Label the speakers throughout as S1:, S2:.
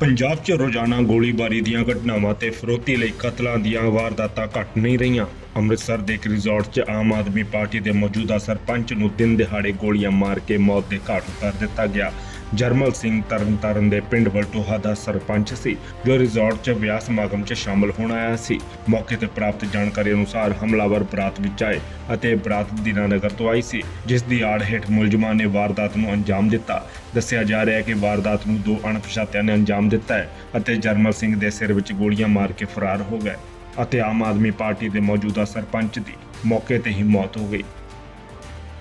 S1: ਪੰਜਾਬ 'ਚ ਰੋਜ਼ਾਨਾ ਗੋਲੀਬਾਰੀ ਦੀਆਂ ਘਟਨਾਵਾਂ ਤੇ ਫਰੋਤੀ ਲਈ ਕਤਲਾਂ ਦੀਆਂ ਵਾਰਦਾਤਾਂ ਘਟ ਨਹੀਂ ਰਹੀਆਂ। ਅੰਮ੍ਰਿਤਸਰ ਦੇ ਇੱਕ ਰਿਜ਼ੋਰਟ 'ਚ ਆਮ ਆਦਮੀ ਪਾਰਟੀ ਦੇ ਮੌਜੂਦਾ ਸਰਪੰਚ ਨੂੰ ਦਿਨ ਦਿਹਾੜੇ ਗੋਲੀਆਂ ਮਾਰ ਕੇ ਮੌਤ ਦੇ ਘਾਟ ਉਤਾਰ ਦਿੱਤਾ ਗਿਆ। ਜਰਮਲ ਸਿੰਘ ਤਰਨਤਾਰਨ ਦੇ ਪਿੰਡ ਬਲਟੋਹਾ ਦਾ ਸਰਪੰਚ ਸੀ। ਜੋ ਰਿਜ਼ੋਰਟ 'ਚ ਵਿਆਹ ਸਮਾਗਮ 'ਚ ਸ਼ਾਮਲ ਹੋਣ ਆਇਆ ਸੀ। ਮੌਕੇ ਤੇ ਪ੍ਰਾਪਤ ਜਾਣਕਾਰੀ ਅਨੁਸਾਰ ਹਮਲਾਵਰ ਬਰਾਤ ਵਿੱਚ ਆਏ ਅਤੇ ਬਰਾਤ ਦੀਨਾਨਗਰ ਤੋਂ ਆਈ ਸੀ, ਜਿਸ ਦੀ ਆੜ ਹੇਠ ਮੁਲਜ਼ਮਾਂ ਨੇ ਵਾਰਦਾਤ ਨੂੰ ਅੰਜਾਮ ਦਿੱਤਾ। ਦੱਸਿਆ ਜਾ ਰਿਹਾ ਹੈ ਕਿ ਵਾਰਦਾਤ ਨੂੰ ਦੋ ਅਣਪਛਾਤਿਆਂ ਨੇ ਅੰਜਾਮ ਦਿੱਤਾ ਹੈ ਅਤੇ ਜਰਮਲ ਸਿੰਘ ਦੇ ਸਿਰ ਵਿੱਚ ਗੋਲੀਆਂ ਮਾਰ ਕੇ ਫਰਾਰ ਹੋ ਗਏ ਅਤੇ ਆਮ ਆਦਮੀ ਪਾਰਟੀ ਦੇ ਮੌਜੂਦਾ ਸਰਪੰਚ ਦੀ ਮੌਕੇ ਤੇ ਹੀ ਮੌਤ ਹੋ ਗਈ।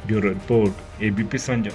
S1: Bureau report ABP Sanjha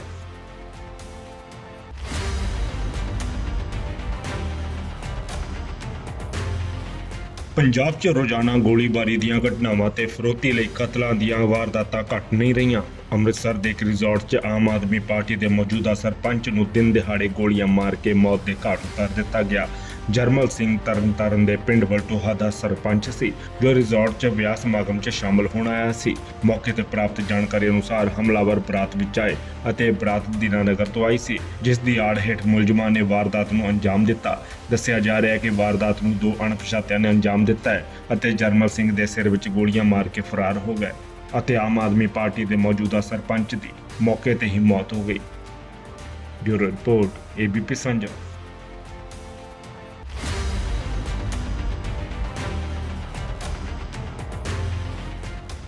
S1: Punjab 'ਚ ਰੋਜ਼ਾਨਾ ਗੋਲੀਬਾਰੀ ਦੀਆਂ ਘਟਨਾਵਾਂ ਤੇ ਫਰੋਤੀ ਲਈ ਕਤਲਾਂ ਦੀਆਂ ਵਾਰਦਾਤਾਂ ਘਟ ਨਹੀਂ ਰਹੀਆਂ। ਅੰਮ੍ਰਿਤਸਰ ਦੇ ਇੱਕ ਰਿਜ਼ੋਰਟ 'ਚ ਆਮ ਆਦਮੀ ਪਾਰਟੀ ਦੇ ਮੌਜੂਦਾ ਸਰਪੰਚ ਨੂੰ ਦਿਨ ਦਿਹਾੜੇ ਗੋਲੀਆਂ ਮਾਰ ਕੇ ਮੌਤ ਦੇ ਘਾਟ ਉਤਾਰ ਦਿੱਤਾ ਗਿਆ। ਜਰਮਲ ਸਿੰਘ ਤਰਨਤਾਰਨ ਦੇ ਪਿੰਡ ਬਲਟੋਹਾ ਦਾ ਸਰਪੰਚ ਸੀ। ਜੋ ਰਿਜ਼ੋਰਟ 'ਚ ਵਿਆਹ ਸਮਾਗਮ 'ਚ ਸ਼ਾਮਲ ਹੋਣ ਆਇਆ ਸੀ। ਮੌਕੇ ਤੇ ਪ੍ਰਾਪਤ ਜਾਣਕਾਰੀ ਅਨੁਸਾਰ ਹਮਲਾਵਰ ਬਰਾਤ ਵਿੱਚ ਆਏ ਅਤੇ ਬਰਾਤ ਦੀਨਾਨਗਰ ਤੋਂ ਆਈ ਸੀ, ਜਿਸ ਦੀ ਆੜ ਹੇਠ ਮੁਲਜ਼ਮਾਂ ਨੇ ਵਾਰਦਾਤ ਨੂੰ ਅੰਜਾਮ ਦਿੱਤਾ। ਦੱਸਿਆ ਜਾ ਰਿਹਾ ਹੈ ਕਿ ਵਾਰਦਾਤ ਨੂੰ ਦੋ ਅਣਪਛਾਤਿਆਂ ਨੇ ਅੰਜਾਮ ਦਿੱਤਾ ਹੈ ਅਤੇ ਜਰਮਲ ਸਿੰਘ ਦੇ ਸਿਰ ਵਿੱਚ ਗੋਲੀਆਂ ਮਾਰ ਕੇ ਫਰਾਰ ਹੋ ਗਏ ਅਤੇ ਆਮ ਆਦਮੀ ਪਾਰਟੀ ਦੇ ਮੌਜੂਦਾ ਸਰਪੰਚ ਦੀ ਮੌਕੇ ਤੇ ਹੀ ਮੌਤ ਹੋ ਗਈ। Bureau report, ABP Sanjha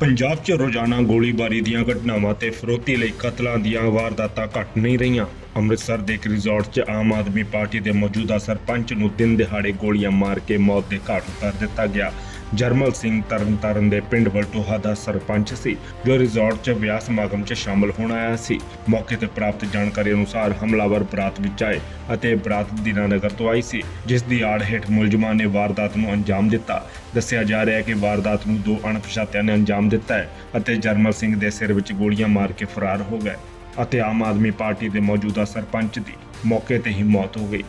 S1: Punjab 'ਚ ਰੋਜ਼ਾਨਾ ਗੋਲੀਬਾਰੀ ਦੀਆਂ ਘਟਨਾਵਾਂ ਤੇ ਫਰੋਤੀ ਲਈ ਕਤਲਾਂ ਦੀਆਂ ਵਾਰਦਾਤਾਂ ਘਟ ਨਹੀਂ ਰਹੀਆਂ। ਅੰਮ੍ਰਿਤਸਰ ਦੇ ਇੱਕ ਰਿਜ਼ੋਰਟ 'ਚ ਆਮ ਆਦਮੀ ਪਾਰਟੀ ਦੇ ਮੌਜੂਦਾ ਸਰਪੰਚ ਨੂੰ ਦਿਨ ਦਿਹਾੜੇ ਗੋਲੀਆਂ ਮਾਰ ਕੇ ਮੌਤ ਦੇ ਘਾਟ ਉਤਾਰ ਦਿੱਤਾ ਗਿਆ। ਜਰਮਲ ਸਿੰਘ ਤਰਨਤਾਰਨ ਦੇ ਪਿੰਡ ਬਲਟੋਹਾ ਦਾ ਸਰਪੰਚ ਸੀ। ਜੋ ਰਿਜ਼ੋਰਟ 'ਚ ਵਿਆਹ ਸਮਾਗਮ 'ਚ ਸ਼ਾਮਲ ਹੋਣ ਆਇਆ ਸੀ। ਮੌਕੇ ਤੇ ਪ੍ਰਾਪਤ ਜਾਣਕਾਰੀ ਅਨੁਸਾਰ ਹਮਲਾਵਰ ਬਰਾਤ ਵਿੱਚ ਆਏ ਅਤੇ ਬਰਾਤ ਦੀਨਾਨਗਰ ਤੋਂ ਆਈ ਸੀ, ਜਿਸ ਦੀ ਆੜ ਹੇਠ ਮੁਲਜ਼ਮਾਂ ਨੇ ਵਾਰਦਾਤ ਨੂੰ ਅੰਜਾਮ ਦਿੱਤਾ। ਦੱਸਿਆ ਜਾ ਰਿਹਾ ਹੈ ਕਿ ਵਾਰਦਾਤ ਨੂੰ ਦੋ ਅਣਪਛਾਤਿਆਂ ਨੇ ਅੰਜਾਮ ਦਿੱਤਾ ਹੈ ਅਤੇ ਜਰਮਲ ਸਿੰਘ ਦੇ ਸਿਰ ਵਿੱਚ ਗੋਲੀਆਂ ਮਾਰ ਕੇ ਫਰਾਰ ਹੋ ਗਏ ਅਤੇ ਆਮ ਆਦਮੀ ਪਾਰਟੀ ਦੇ ਮੌਜੂਦਾ ਸਰਪੰਚ ਦੀ ਮੌਕੇ ਤੇ ਹੀ ਮੌਤ ਹੋ ਗਈ।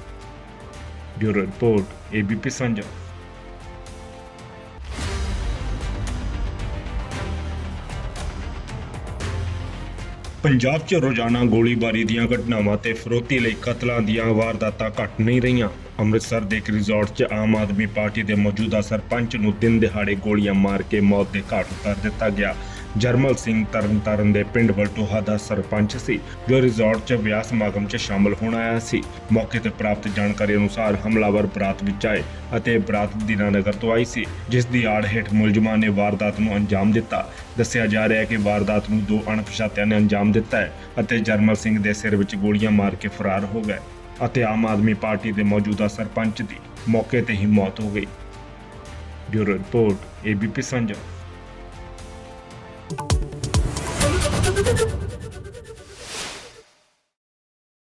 S1: Bureau report, ABP Sanjha Punjab 'ਚ ਰੋਜ਼ਾਨਾ ਗੋਲੀਬਾਰੀ ਦੀਆਂ ਘਟਨਾਵਾਂ ਤੇ ਫਰੋਤੀ ਲਈ ਕਤਲਾਂ ਦੀਆਂ ਵਾਰਦਾਤਾਂ ਘਟ ਨਹੀਂ ਰਹੀਆਂ। ਅੰਮ੍ਰਿਤਸਰ ਦੇ ਇੱਕ ਰਿਜ਼ੋਰਟ 'ਚ ਆਮ ਆਦਮੀ ਪਾਰਟੀ ਦੇ ਮੌਜੂਦਾ ਸਰਪੰਚ ਨੂੰ ਦਿਨ ਦਿਹਾੜੇ ਗੋਲੀਆਂ ਮਾਰ ਕੇ ਮੌਤ ਦੇ ਘਾਟ ਉਤਾਰ ਦਿੱਤਾ ਗਿਆ। ਜਰਮਲ ਸਿੰਘ ਤਰਨਤਾਰਨ ਦੇ ਪਿੰਡ ਬਲਟੋਹਾ ਦਾ ਸਰਪੰਚ ਸੀ। ਜੋ ਰਿਜ਼ੋਰਟ 'ਚ ਵਿਆਹ ਸਮਾਗਮ 'ਚ ਸ਼ਾਮਲ ਹੋਣ ਆਇਆ ਸੀ। ਮੌਕੇ ਤੇ ਪ੍ਰਾਪਤ ਜਾਣਕਾਰੀ ਅਨੁਸਾਰ ਹਮਲਾਵਰ ਬਰਾਤ ਵਿੱਚ ਆਏ ਅਤੇ ਬਰਾਤ ਦੀਨਾਨਗਰ ਤੋਂ ਆਈ ਸੀ, ਜਿਸ ਦੀ ਆੜ ਹੇਠ ਮੁਲਜ਼ਮਾਂ ਨੇ ਵਾਰਦਾਤ ਨੂੰ ਅੰਜਾਮ ਦਿੱਤਾ। ਦੱਸਿਆ ਜਾ ਰਿਹਾ ਹੈ ਕਿ ਵਾਰਦਾਤ ਨੂੰ ਦੋ ਅਣਪਛਾਤਿਆਂ ਨੇ ਅੰਜਾਮ ਦਿੱਤਾ ਹੈ ਅਤੇ ਜਰਮਲ ਸਿੰਘ ਦੇ ਸਿਰ ਵਿੱਚ ਗੋਲੀਆਂ ਮਾਰ ਕੇ ਫਰਾਰ ਹੋ ਗਏ ਅਤੇ ਆਮ ਆਦਮੀ ਪਾਰਟੀ ਦੇ ਮੌਜੂਦਾ ਸਰਪੰਚ ਦੀ ਮੌਕੇ ਤੇ ਹੀ ਮੌਤ ਹੋ ਗਈ। Bureau report, ABP ਸੰਜਾ